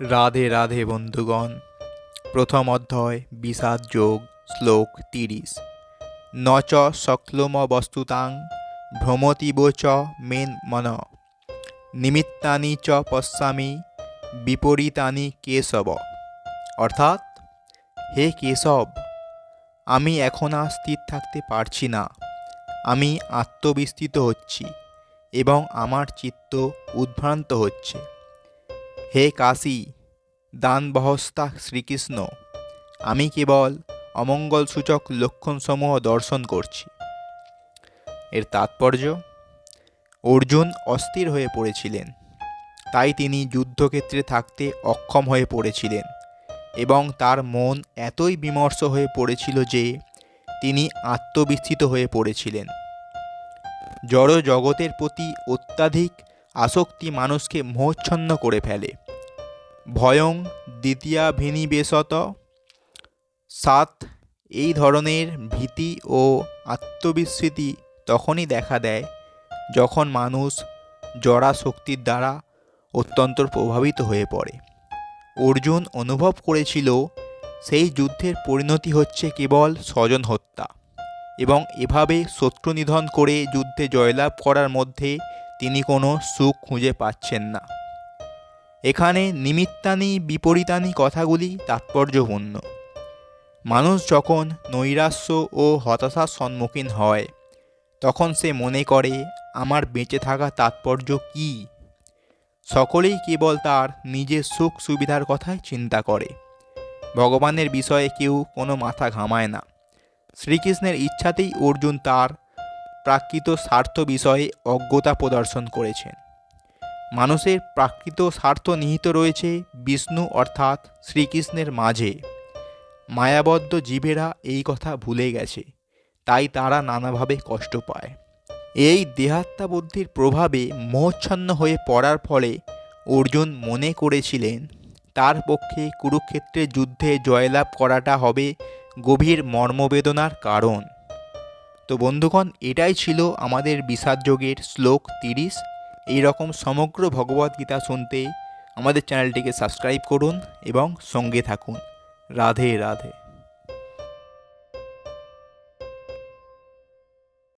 রাধে রাধে বন্ধুগণ। প্রথম অধ্যায়, বিষাদ যোগ, শ্লোক তিরিশ। ন চ সক্লম বস্তুতাং, ভ্রমতিব চ মেন মন। নিমিত্তানি চ পশ্যামি, বিপরীতানি কেশব। অর্থাৎ, হে কেশব, আমি এখন আর স্থির থাকতে পারছি না। আমি আত্মবিস্তৃত হচ্ছি এবং আমার চিত্ত উদ্ভ্রান্ত হচ্ছে। হে কাশী, দানবহস্তা শ্রীকৃষ্ণ, আমি কেবল অমঙ্গলসূচক লক্ষণসমূহ দর্শন করছি। এর তাৎপর্য, অর্জুন অস্থির হয়ে পড়েছিলেন। তাই তিনি যুদ্ধক্ষেত্রে থাকতে অক্ষম হয়ে পড়েছিলেন এবং তার মন এতই বিমর্ষ হয়ে পড়েছিল যে তিনি আত্মবিস্তৃত হয়ে পড়েছিলেন। জড় জগতের প্রতি অত্যাধিক আসক্তি মানুষকে মোহচ্ছন্ন করে ফেলে। ভয়ং দ্বিতীয়াভিনিবেশত। সাত, এই ধরনের ভীতি ও আত্মবিস্মৃতি তখনই দেখা দেয় যখন মানুষ জড়া শক্তির দ্বারা অত্যন্ত প্রভাবিত হয়ে পড়ে। অর্জুন অনুভব করেছিল সেই যুদ্ধের পরিণতি হচ্ছে কেবল স্বজন হত্যা এবং এভাবে শত্রু নিধন করে যুদ্ধে জয়লাভ করার মধ্যে তিনি কোনো সুখ খুঁজে পাচ্ছেন না। এখানে নিমিত্তানি, বিপরীতানি কথাগুলি তাৎপর্যপূর্ণ। মানুষ যখন নৈরাশ্য ও হতাশার সম্মুখীন হয়, তখন সে মনে করে, আমার বেঁচে থাকা তাৎপর্য কী? সকলেই কেবল তার নিজের সুখ সুবিধার কথাই চিন্তা করে। ভগবানের বিষয়ে কেউ কোনো মাথা ঘামায় না। শ্রীকৃষ্ণের ইচ্ছাতেই অর্জুন তার প্রাকৃত স্বার্থ বিষয়ে অজ্ঞতা প্রদর্শন করেছেন। মানুষের প্রাকৃত স্বার্থ নিহিত রয়েছে বিষ্ণু অর্থাৎ শ্রীকৃষ্ণের মাঝে। মায়াবদ্ধ জীবেরা এই কথা ভুলে গেছে, তাই তারা নানাভাবে কষ্ট পায়। এই দেহাত্মাবুদ্ধির প্রভাবে মোহচ্ছন্ন হয়ে পড়ার ফলে অর্জুন মনে করেছিলেন, তার পক্ষে কুরুক্ষেত্রের যুদ্ধে জয়লাভ করাটা হবে গভীর মর্মবেদনার কারণ। তো বন্ধুগণ, এটাই ছিল আমাদের বিষাদ যোগের শ্লোক তিরিশ। এই রকম সমগ্র ভগবদ্গীতা শুনতে আমাদের চ্যানেলটিকে সাবস্ক্রাইব করুন এবং সঙ্গে থাকুন। রাধে রাধে।